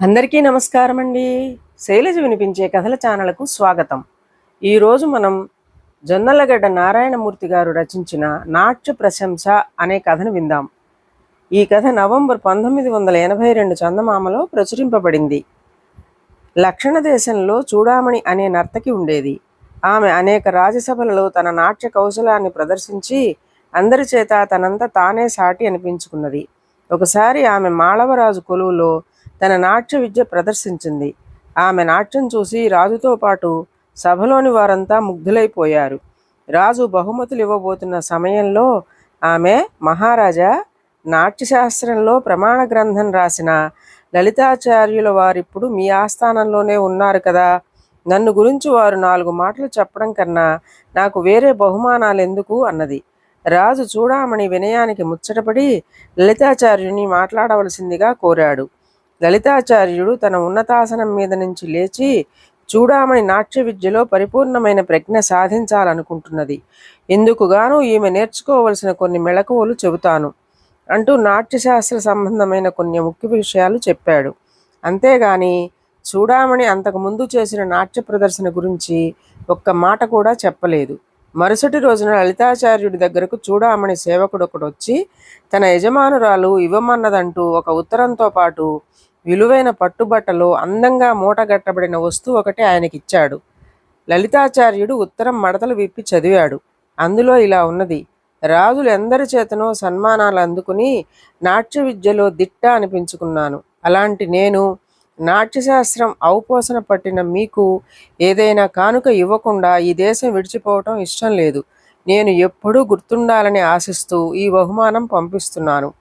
అందరికీ నమస్కారం అండి శైలజ వినిపించే కథల ఛానల్కు స్వాగతం. ఈరోజు మనం జొన్నలగడ్డ నారాయణమూర్తి గారు రచించిన నాట్య ప్రశంస అనే కథను విందాం. ఈ కథ నవంబర్ పంతొమ్మిది వందల ఎనభై రెండు చందమామలో ప్రచురింపబడింది. లక్షణ దేశంలో చూడామణి అనే నర్తకి ఉండేది. ఆమె అనేక రాజసభలలో తన నాట్య కౌశలాన్ని ప్రదర్శించి అందరి చేత తనంత తానే సాటి అనిపించుకున్నది. ఒకసారి ఆమె మాళవరాజు కొలువులో తన నాట్య విద్య ప్రదర్శించింది. ఆమె నాట్యం చూసి రాజుతో పాటు సభలోని వారంతా ముగ్ధులైపోయారు. రాజు బహుమతులు ఇవ్వబోతున్న సమయంలో ఆమె మహారాజా నాట్యశాస్త్రంలో ప్రమాణ గ్రంథం రాసిన లలితాచార్యుల వారిప్పుడు మీ ఆస్థానంలోనే ఉన్నారు కదా. నన్ను గురించి వారు నాలుగు మాటలు చెప్పడం కన్నా నాకు వేరే బహుమానాలు ఎందుకు అన్నది. రాజు చూడామణి వినయానికి ముచ్చటపడి లలితాచార్యుని మాట్లాడవలసిందిగా కోరాడు. లలితాచార్యుడు తన ఉన్నతాసనం మీద నుంచి లేచి చూడామణి నాట్య విద్యలో పరిపూర్ణమైన ప్రజ్ఞ సాధించాలనుకుంటున్నది. ఎందుకుగాను ఈమె నేర్చుకోవలసిన కొన్ని మెళకువలు చెబుతాను అంటూ నాట్యశాస్త్ర సంబంధమైన కొన్ని ముఖ్య విషయాలు చెప్పాడు. అంతేగాని చూడామణి అంతకుముందు చేసిన నాట్య ప్రదర్శన గురించి ఒక్క మాట కూడా చెప్పలేదు. మరుసటి రోజున లలితాచార్యుడి దగ్గరకు చూడామణి సేవకుడు ఒకడు వచ్చి తన యజమానురాలు ఇవ్వమన్నదంటూ ఒక ఉత్తరంతో పాటు విలువైన పట్టుబట్టలో అందంగా మూటగట్టబడిన వస్తువు ఒకటి ఆయనకిచ్చాడు. లలితాచార్యుడు ఉత్తరం మడతలు విప్పి చదివాడు. అందులో ఇలా ఉన్నది రాజులు ఎందరి చేతనో సన్మానాలు అందుకుని నాట్య విద్యలో దిట్ట అనిపించుకున్నాను. అలాంటి నేను నాట్యశాస్త్రం అవపోసన పట్టిన మీకు ఏదైనా కానుక ఇవ్వకుండా ఈ దేశం విడిచిపోవటం ఇష్టం లేదు. నేను ఎప్పుడూ గుర్తుండాలని ఆశిస్తూ ఈ బహుమానం పంపిస్తున్నాను.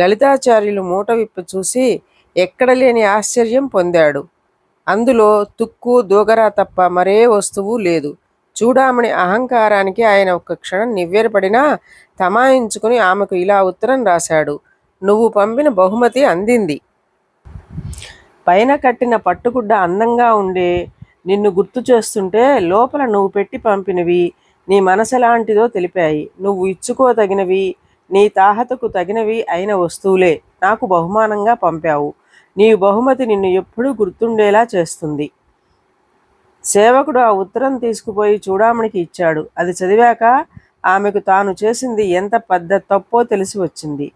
లలితాచార్యులు మూట విప్పి చూసి ఎక్కడ లేని ఆశ్చర్యం పొందాడు. అందులో తుక్కు దూగరా తప్ప మరే వస్తువు లేదు. చూడామణి అహంకారానికి ఆయన ఒక్క క్షణం నివ్వెరపడినా తమాయించుకుని ఆమెకు ఇలా ఉత్తరం రాశాడు. నువ్వు పంపిన బహుమతి అందింది. పైన కట్టిన పట్టుగుడ్డ అందంగా ఉండే నిన్ను గుర్తు చేస్తుంటే లోపల నువ్వు పెట్టి పంపినవి నీ మనసెలాంటిదో తెలిపాయి. నువ్వు ఇచ్చుకోదగినవి నీ తాహతకు తగినవి అయిన వస్తువులే నాకు బహుమానంగా పంపావు. నీ బహుమతి నిన్ను ఎప్పుడూ గుర్తుండేలా చేస్తుంది. సేవకుడు ఆ ఉత్తరం తీసుకుపోయి చూడామణికి ఇచ్చాడు. అది చదివాక ఆమెకు తాను చేసింది ఎంత పెద్ద తప్పో తెలిసి వచ్చింది.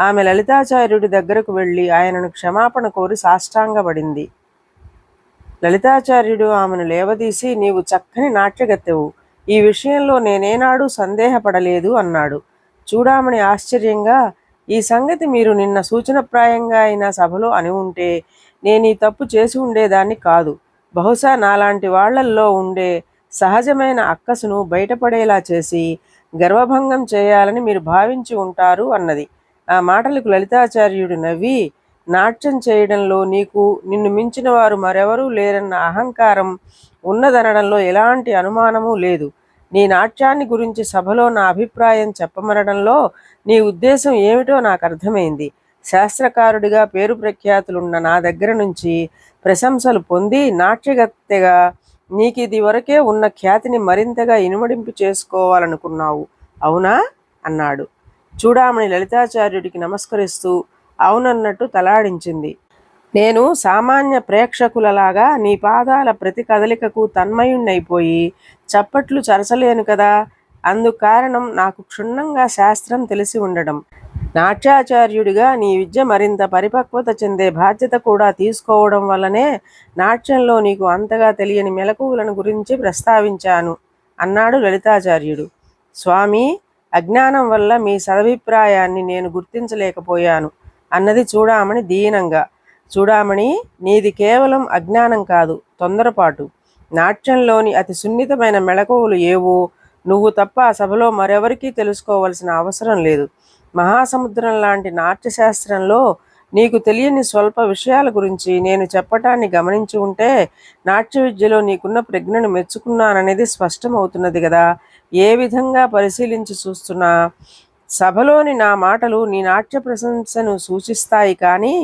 ఆమె లలితాచార్యుడి దగ్గరకు వెళ్ళి ఆయనను క్షమాపణ కోరి సాష్టాంగపడింది. లలితాచార్యుడు ఆమెను లేవదీసి నీవు చక్కని నాట్యగత్తెవు. ఈ విషయంలో నేనేనాడు సందేహపడలేదు అన్నాడు. చూడామని ఆశ్చర్యంగా ఈ సంగతి మీరు నిన్న సూచనప్రాయంగా అయిన సభలో అని ఉంటే నేను ఈ తప్పు చేసి ఉండేదాన్ని కాదు. బహుశా నాలాంటి వాళ్ళల్లో ఉండే సహజమైన అక్కసును బయటపడేలా చేసి గర్వభంగం చేయాలని మీరు భావించి ఉంటారు అన్నది. ఆ మాటలకు లలితాచార్యుడు నవ్వి నాట్యం చేయడంలో నీకు నిన్ను మించిన వారు మరెవరూ లేరన్న అహంకారం ఉన్నదనడంలో ఎలాంటి అనుమానము లేదు. నీ నాట్యాన్ని గురించి సభలో నా అభిప్రాయం చెప్పమనడంలో నీ ఉద్దేశం ఏమిటో నాకు అర్థమైంది. శాస్త్రకారుడిగా పేరు ప్రఖ్యాతులున్న నా దగ్గర నుంచి ప్రశంసలు పొంది నాట్యగత్తెగా నీకు ఇది వరకే ఉన్న ఖ్యాతిని మరింతగా ఇనుమడింపు చేసుకోవాలనుకున్నావు. అవునా? అన్నాడు. చూడామణి లలితాచార్యుడికి నమస్కరిస్తూ అవునన్నట్టు తలాడించింది. నేను సామాన్య ప్రేక్షకులలాగా నీ పాదాల ప్రతి కదలికకు తన్మయుణ్ణైపోయి చప్పట్లు చరచలేను కదా. అందుకు కారణం నాకు క్షుణ్ణంగా శాస్త్రం తెలిసి ఉండడం. నాట్యాచార్యుడిగా నీ విద్య మరింత పరిపక్వత చెందే బాధ్యత కూడా తీసుకోవడం వల్లనే నాట్యంలో నీకు అంతగా తెలియని మెలకువలను గురించి ప్రస్తావించాను అన్నాడు లలితాచార్యుడు. స్వామి అజ్ఞానం వల్ల మీ సదభిప్రాయాన్ని నేను గుర్తించలేకపోయాను. అన్నది చూడామణి దీనంగా. చూడామణి నీది కేవలం అజ్ఞానం కాదు తొందరపాటు. నాట్యంలోని అతి సున్నితమైన మెళకువలు ఏవో నువ్వు తప్ప ఆ సభలో మరెవరికీ తెలుసుకోవలసిన అవసరం లేదు. మహాసముద్రం లాంటి నాట్యశాస్త్రంలో నీకు తెలియని స్వల్ప విషయాల గురించి నేను చెప్పటాన్ని గమనించి ఉంటే నాట్య విద్యలో నీకున్న ప్రజ్ఞను మెచ్చుకున్నాననేది స్పష్టమవుతున్నది కదా ఏ విధంగా పరిశీలించి చూస్తున్నా సభలోని నా మాటలు నీ నాట్య ప్రశంసను సూచిస్తాయి కానీ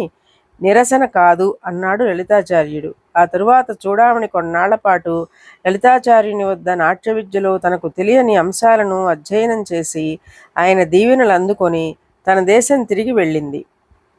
నిరసన కాదు అన్నాడు లలితాచార్యుడు. ఆ తరువాత చూడామణి కొన్నాళ్ళ పాటు లలితాచార్యుని వద్ద నాట్య విద్యలో తనకు తెలియని అంశాలను అధ్యయనం చేసి ఆయన దీవెనలు అందుకొని తన దేశం తిరిగి వెళ్ళింది.